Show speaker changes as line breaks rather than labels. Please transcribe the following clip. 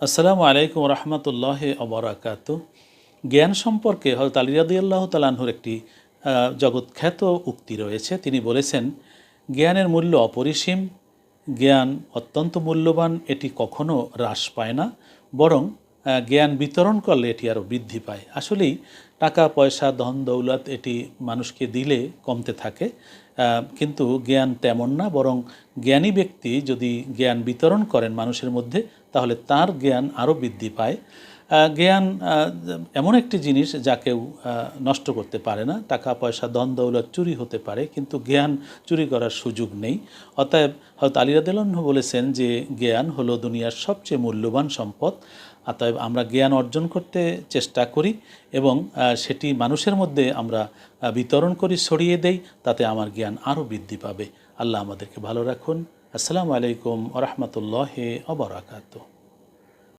আসসালামু আলাইকুম রহমতুল্লাহ অবরাকাত জ্ঞান সম্পর্কে হজরত আলী রাদিয়াল্লাহ তালাহুর একটি জগৎখ্যাত উক্তি রয়েছে। তিনি বলেছেন, জ্ঞানের মূল্য অপরিসীম। জ্ঞান অত্যন্ত মূল্যবান। এটি কখনো হ্রাস পায় না। বরং জ্ঞান বিতরণ করলে এটি আরও বৃদ্ধি পায়। আসলেই টাকা, পয়সা, ধন, দৌলত এটি মানুষকে দিলে কমতে থাকে। কিন্তু জ্ঞান তেমন না, বরং জ্ঞানী ব্যক্তি যদি জ্ঞান বিতরণ করেন মানুষের মধ্যে, তাহলে তার জ্ঞান আরও বৃদ্ধি পায়। জ্ঞান এমন একটি জিনিস যা কেউ নষ্ট করতে পারে না। টাকা, পয়সা দন দৌলত চুরি হতে পারে, কিন্তু জ্ঞান চুরি করার সুযোগ নেই। অতএব হয়তো আলিরাদিল্লাহ বলেছেন যে, জ্ঞান হলো দুনিয়ার সবচেয়ে মূল্যবান সম্পদ। অতএব আমরা জ্ঞান অর্জন করতে চেষ্টা করি এবং সেটি মানুষের মধ্যে আমরা বিতরণ করি, ছড়িয়ে দেই, তাতে আমার জ্ঞান আরও বৃদ্ধি পাবে। আল্লাহ আমাদেরকে ভালো রাখুন। আসসালামু আলাইকুম রহমতুল্লাহ অবরাকাত